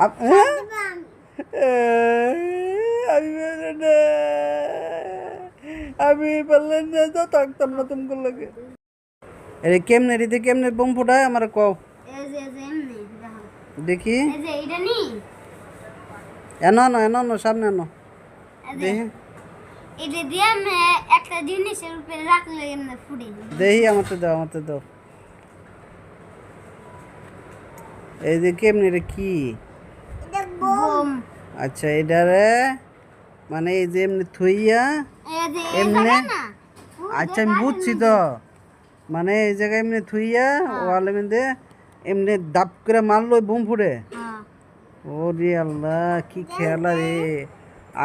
হ্যাঁ? আমি না। আমি পারলাম না তো থাকতাম না তুমি লাগে। আরে কেমনে রিতে কেমনে বোম ফুটায় আমার কও। দেখো। এটা নি? এনো এনো এনো এনো সামনে এনো। দেখি। এটা দিয়ে আমি একটা জিনিসের উপরে রাখলে এমনি ফুটে যাবে। দেখি আমাতে দাও আমাতে দাও। এই যে কেমনে রে কি? আচ্ছা এটারে মানে এই যে এমনি থইয়া এমনে? আচ্ছা আমি বুঝছি তো। মানে এই জায়গায় এমনি থুইয়া ওয়ালে মধ্যে এমনি দাপ করে মারলো বুম ফুড়ে হ্যাঁ। ও রে আল্লাহ কি খেলা রে।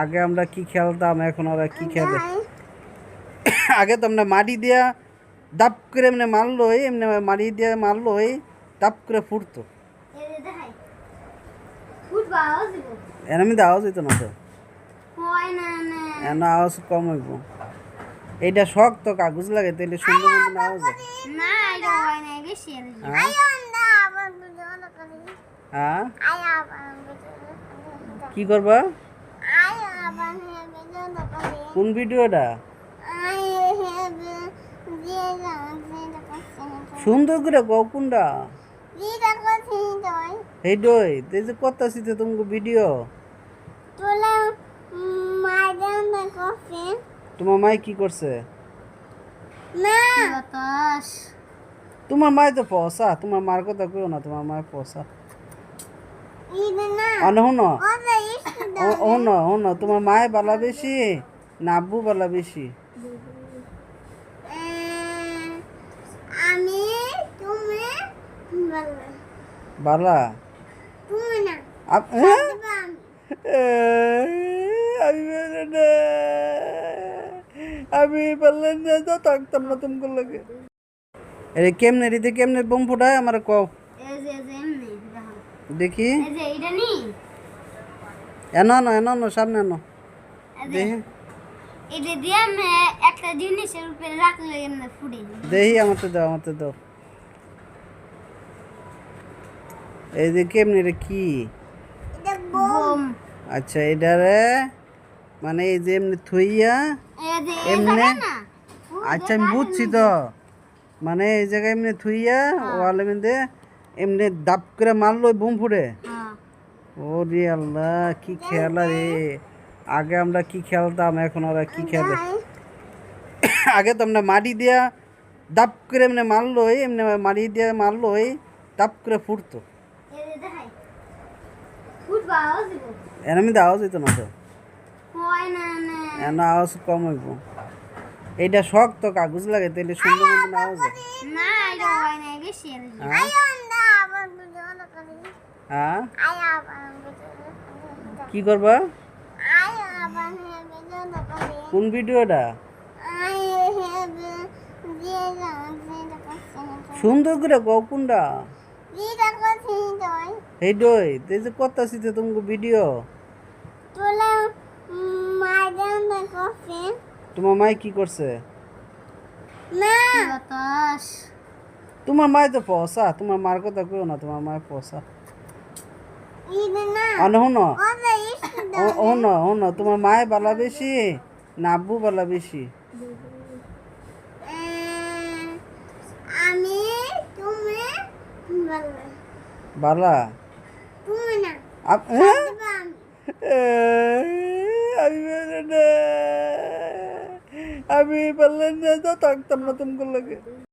আগে আমরা কি খেলতাম এখন ওরা কি খেলে? আগে তো আমরা মাটি দিয়া দাপ করে এমনি মারলো এমনি মাটি দিয়ে মারলো দাপ করে ফুটতো। এই যে দেখাই। ফুটবা আমি আওয়াজ হইতো না তো? না না। এন আওয়াজ কম হইব। এইটা শক্ত কাগজ লাগে তাহলে সুন্দর মতো আওয়াজ হয় না এটা হয়? কি। কি করবা? কোন ভিডিওটা? সুন্দর করে কও কোনটা এইটাই এই যে করতাছি তো তোমাকে ভিডিও তোমার মাই কি করছে? তোমার মাই তো পয়সা তোমার মার কথা কইও না তোমার মায়ের পয়সা অন হুন হুন হুন তোমার মায় বালা বেশি না আব্বু বালা বেশি। আমি তুমি বলো? তুমি না হ্যাঁ? আমি এ, আমি না। আমি না তো থাকতাম না তোমাকে লাগে আরে কেমনে রিতে কেমনে বোম ফুটায় আমার কও। এমনি দেখো। এটা নি? এনো এনো এনো এনো সামনে এনো। যে। দেখি। এটা দিয়ে আমি একটা জিনিসের উপরে রাখলে ফুটে। দেখি আমাতে দাও আমাতে দাও। এই যে কেমনে রে কি? আচ্ছা এটারে মানে এই যে এমনি থইয়া? এমনে? আচ্ছা আমি বুঝছি তো। মানে এই জায়গায় এমনি থুইয়া ওয়ালে মধ্যে এমনি দাপ করে মারলো বুম হ্যাঁ। ও রে আল্লাহ কি খেলা রে? আগে আমরা কি খেলতাম এখন ওরা কি খেলে? আগে তো আমরা মাটি দিয়া দাপ করে এমনি মারলো এমনি মাটি দিয়ে মারলো দাপ করে ফুটতো। আওয়াজ হইতো না তো। হয় না না। এন আওয়াজ কম হইব। এইটা শক্ত কাগজ লাগে তাহলে সুন্দর আওয়াজ হয়। হয় কি। হ্যাঁ? হ্যাঁ? কি করবা? কোন ভিডিওটা? সুন্দর করে কও কোনটা এইটাই এই যে করতাছি তো তোমাকে ভিডিও তোমার মাই কি করছে? তোমার মাই তো পয়সা তোমার মার কথা কইও না তোমার মায়ের পয়সা অন হুন হুন হুন তোমার মায় বালা বেশি না আব্বু বালা বেশি। আমি তুমি বলো বালা তুমি না আপ- হ্যাঁ? এ, আমি। আমি পারলাম না তো থাকতাম না তোমার লাগে